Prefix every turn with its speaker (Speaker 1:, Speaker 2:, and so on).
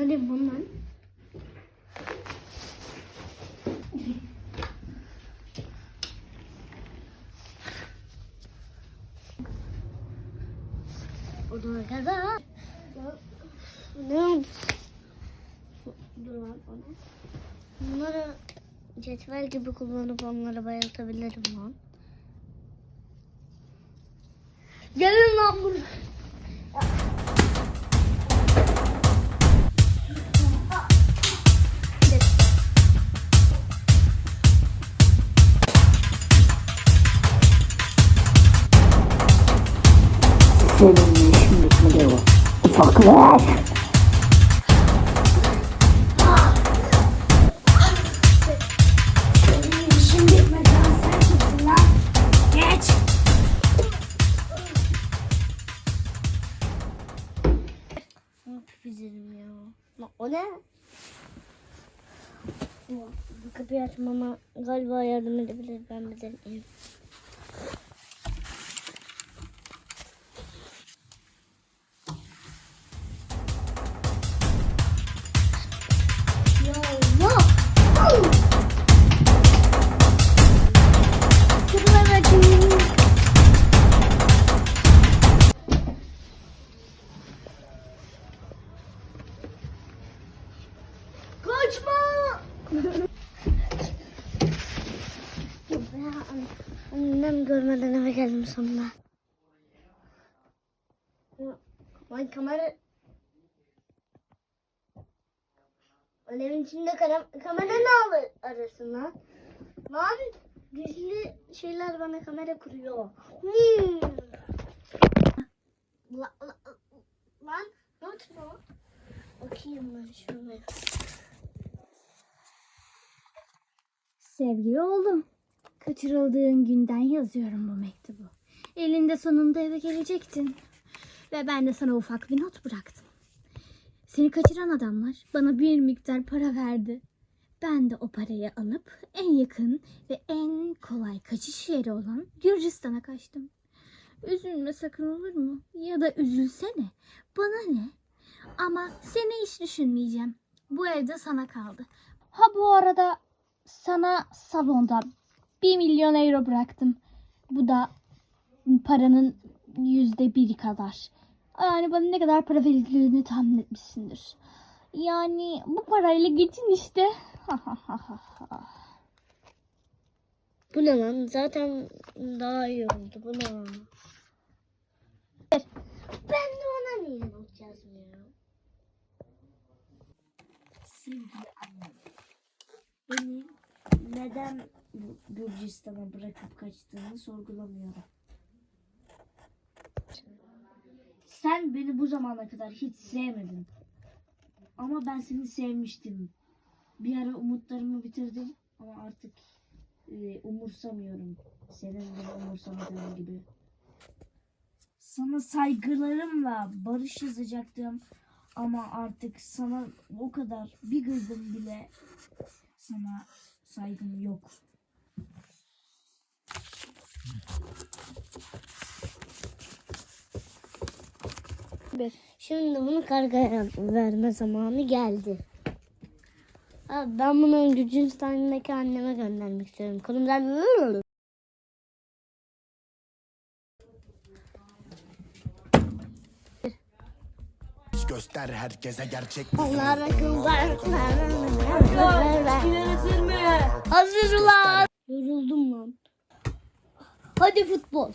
Speaker 1: Hadi bundan. Odana kadar. Ne? Dur lan onu. Bunları cetvel gibi kullanıp onları bayıltabilirim lan. Gelin lan buraya.
Speaker 2: Ufaklık.
Speaker 1: İşim bitmedi lan? Geç. Pipizerim ya. O ne? Bu kapıyı açmama galiba yardım edebilir. Ben bir deneyeyim. Annem görmeden eve geldim sonunda. Lan kamera... Lan evin içinde kamera, kamera ne alır, arasın lan? Lan gizli şeyler bana kamera kuruyor. Hmm. La, la, lan ne yapıyor? Bakayım ben şuraya.
Speaker 3: Sevgili oğlum, kaçırıldığın günden yazıyorum bu mektubu. Elinde sonunda eve gelecektin. Ve ben de sana ufak bir not bıraktım. Seni kaçıran adamlar bana bir miktar para verdi. Ben de o parayı alıp en yakın ve en kolay kaçış yeri olan Gürcistan'a kaçtım. Üzülme sakın olur mu? Ya da üzülsene. Bana ne? Ama seni hiç düşünmeyeceğim. Bu evde sana kaldı. Ha bu arada sana salonda 1 milyon euro bıraktım. Bu da paranın yüzde biri kadar. Yani bana ne kadar para verildiğini tahmin etmişsindir. Yani bu parayla geçin işte.
Speaker 1: Bu ne lan? Zaten daha iyi oldu. Bu ne lan? Ben de ona niye not yazmıyorum?
Speaker 2: Sevgili annem. Beni neden Gürcistan'a bırakıp kaçtığını sorgulamıyorum. Sen beni bu zamana kadar hiç sevmedin. Ama ben seni sevmiştim. Bir ara umutlarımı bitirdim ama artık e, umursamıyorum. Senin beni umursamadığın gibi. Sana saygılarımla barış yazacaktım. Ama artık sana o kadar bir gırdım bile sana saygım yok.
Speaker 1: Şimdi bunu kargaya verme zamanı geldi. Abi ben bunu Gürcistan'daki anneme göndermek istiyorum. Kolumdan
Speaker 4: Göster herkese gerçek
Speaker 1: kızlar. Hazır lan. Yoruldum lan. Hadi futbol.